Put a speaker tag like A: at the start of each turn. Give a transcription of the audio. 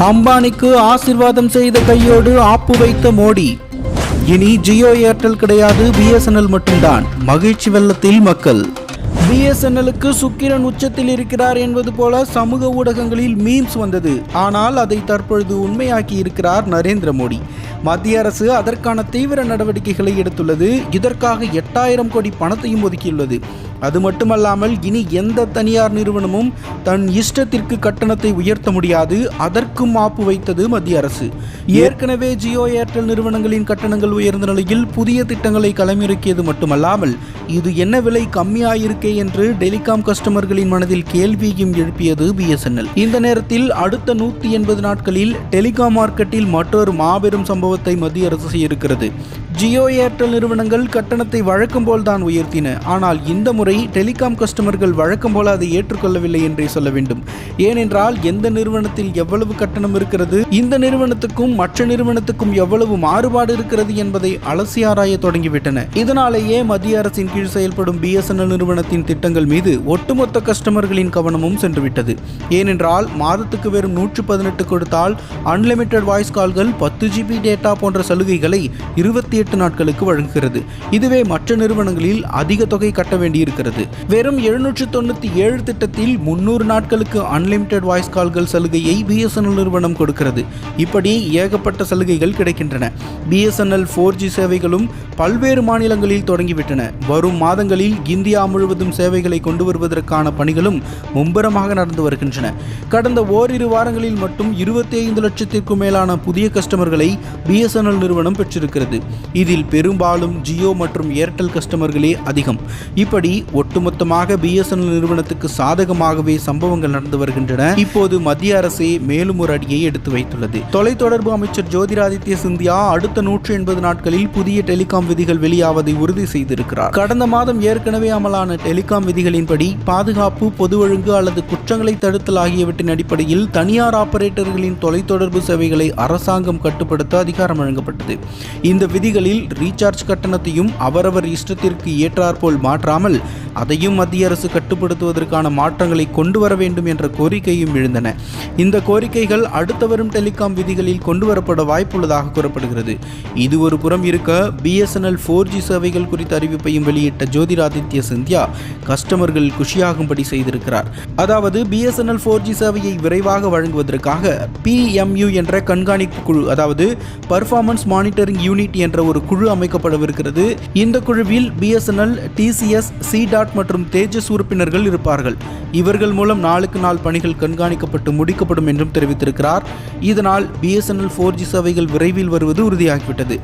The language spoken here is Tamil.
A: அம்பானிக்கு ஆசிர்வாதம் செய்த கையோடு ஆப்பு வைத்த மோடி. இனி ஜியோ ஏர்டெல் கிடையாது பிஎஸ்என்எல் மட்டும்தான். மகிழ்ச்சி வெள்ளத்தில் மக்கள். பிஎஸ்என்எலுக்கு சுக்கிரன் உச்சத்தில் இருக்கிறார் என்பது போல சமூக ஊடகங்களில் மீம்ஸ் வந்தது. ஆனால் அதை தற்பொழுது உண்மையாக்கி இருக்கிறார் நரேந்திர மோடி. மத்திய அரசு அதற்கான தீவிர நடவடிக்கைகளை எடுத்துள்ளது. இதற்காக எட்டாயிரம் கோடி பணத்தையும் ஒதுக்கியுள்ளது. அது மட்டுமல்லாமல் இனி எந்த தனியார் நிறுவனமும் தன் இஷ்டத்திற்கு கட்டணத்தை உயர்த்த முடியாது. அதற்கும் மாப்பு வைத்தது மத்திய அரசு. ஏற்கனவே ஜியோ ஏர்டெல் நிறுவனங்களின் கட்டணங்கள் உயர்ந்த நிலையில் புதிய திட்டங்களை களமிறக்கியது மட்டுமல்லாமல் இது என்ன விலை கம்மியாயிருக்கே என்று டெலிகாம் கஸ்டமர்களின் மனதில் கேள்வியும் எழுப்பியது பிஎஸ்என்எல் இந்த நேரத்தில் அடுத்த நூற்றி எண்பது நாட்களில் டெலிகாம் மார்க்கெட்டில் மற்றொரு மாபெரும் சம்பவத்தை மத்திய அரசு செய்யிருக்கிறது ஜியோ ஏர்டெல் நிறுவனங்கள் கட்டணத்தை வழக்கம் போல் தான் உயர்த்தின. ஆனால் இந்த முறை டெலிகாம் கஸ்டமர்கள் வழக்கம் போல அதை ஏற்றுக்கொள்ளவில்லை என்றே சொல்ல வேண்டும். ஏனென்றால் எந்த நிறுவனத்தில் எவ்வளவு கட்டணம் இருக்கிறது இந்த நிறுவனத்துக்கும் மற்ற நிறுவனத்துக்கும் எவ்வளவு மாறுபாடு இருக்கிறது என்பதை அலசி ஆராய தொடங்கிவிட்டன. இதனாலேயே மத்திய அரசின் கீழ் செயல்படும் பிஎஸ்என்எல் நிறுவனத்தின் திட்டங்கள் மீது ஒட்டுமொத்த கஸ்டமர்களின் கவனமும் சென்றுவிட்டது. ஏனென்றால் மாதத்துக்கு வெறும் நூற்று பதினெட்டு கொடுத்தால் அன்லிமிட்டெட் வாய்ஸ் கால்கள் பத்து ஜிபி டேட்டா போன்ற சலுகைகளை இருபத்தி எட்டு நாட்களுக்கு வழங்குகிறது. இதுவே மற்ற நிறுவனங்களில் அதிக தொகை கட்ட வேண்டியிருக்கிறது. வெறும் எழுநூற்று தொண்ணூற்றி ஏழு திட்டத்தில் முன்னூறு நாட்களுக்கு அன்லிமிட்டெட் வாய்ஸ் கால்கள் சலுகையை பிஎஸ்என்எல் நிறுவனம் கொடுக்கிறது. இப்படி ஏகப்பட்ட சலுகைகள் கிடைக்கின்றன. பிஎஸ்என்எல் ஃபோர் ஜி சேவைகளும் பல்வேறு மாநிலங்களில் தொடங்கிவிட்டன. வரும் மாதங்களில் இந்தியா முழுவதும் சேவைகளை கொண்டு வருவதற்கான பணிகளும் மும்பரமாக நடந்து வருகின்றன. கடந்த ஓரிரு வாரங்களில் மட்டும் இருபத்தி ஐந்து லட்சத்திற்கும் மேலான புதிய கஸ்டமர்களை பிஎஸ்என்எல் நிறுவனம் பெற்றிருக்கிறது. இதில் பெரும்பாலும் ஜியோ மற்றும் ஏர்டெல் கஸ்டமர்களே அதிகம். இப்படி ஒட்டுமொத்தமாக பிஎஸ்என்எல் நிறுவனத்துக்கு சாதகமாகவே சம்பவங்கள் நடந்து வருகின்றன. இப்போது மத்திய அரசே மேலும் ஒரு அடியை எடுத்து வைத்துள்ளது. தொலைத்தொடர்பு அமைச்சர் ஜோதிராதித்ய சிந்தியா அடுத்த நூற்று எண்பது நாட்களில் புதிய டெலிகாம் விதிகள் வெளியாவதை உறுதி செய்திருக்கிறார். கடந்த மாதம் ஏற்கனவே அமலான டெலிகாம் விதிகளின்படி பாதுகாப்பு பொது ஒழுங்கு அல்லது குற்றங்களை தடுத்தல் ஆகியவற்றின் அடிப்படையில் தனியார் ஆபரேட்டர்களின் தொலைத்தொடர்பு சேவைகளை அரசாங்கம் கட்டுப்படுத்த அதிகாரம் வழங்கப்பட்டது. இந்த விதிகளில் ரீசார்ஜ் கட்டணத்தையும் அவரவர் இஷ்டத்திற்கு ஏற்றாற்போல் மாற்றாமல் அதையும் மத்திய அரசு கட்டுப்படுத்துவதற்கான மாற்றங்களை கொண்டு வர வேண்டும் என்ற கோரிக்கையும் எழுந்தன. இந்த கோரிக்கைகள் அடுத்த வரும் டெலிகாம் விதிகளில் கொண்டு வரப்பட வாய்ப்புள்ளதாக கூறப்படுகிறது. இது ஒரு புறம் இருக்க பிஎஸ்என்எல் ஃபோர் ஜி சேவைகள் குறித்த அறிவிப்பையும் வெளியிட்ட ஜோதிராதித்ய சிந்தியா கஸ்டமர்கள் குஷியாகும்படி செய்திருக்கிறார். அதாவது பிஎஸ்என்எல் ஃபோர் ஜி சேவையை விரைவாக வழங்குவதற்காக பிஎம்யூ என்ற கண்காணிப்பு குழு அதாவது பர்ஃபார்மன்ஸ் மானிட்டரிங் யூனிட் என்ற ஒரு குழு அமைக்கப்படவிருக்கிறது. இந்த குழுவில் பிஎஸ்என்எல் டிசிஎஸ் சி டாட் மற்றும் தேஜஸ் உறுப்பினர்கள் இருப்பார்கள். இவர்கள் மூலம் நாளுக்கு நாள் பணிகள் கண்காணிக்கப்பட்டு முடிக்கப்படும் என்றும் தெரிவித்திருக்கிறார். இதனால் பிஎஸ்என்எல் ஃபோர் ஜி சேவைகள் விரைவில் வருவது உறுதியாகிவிட்டது.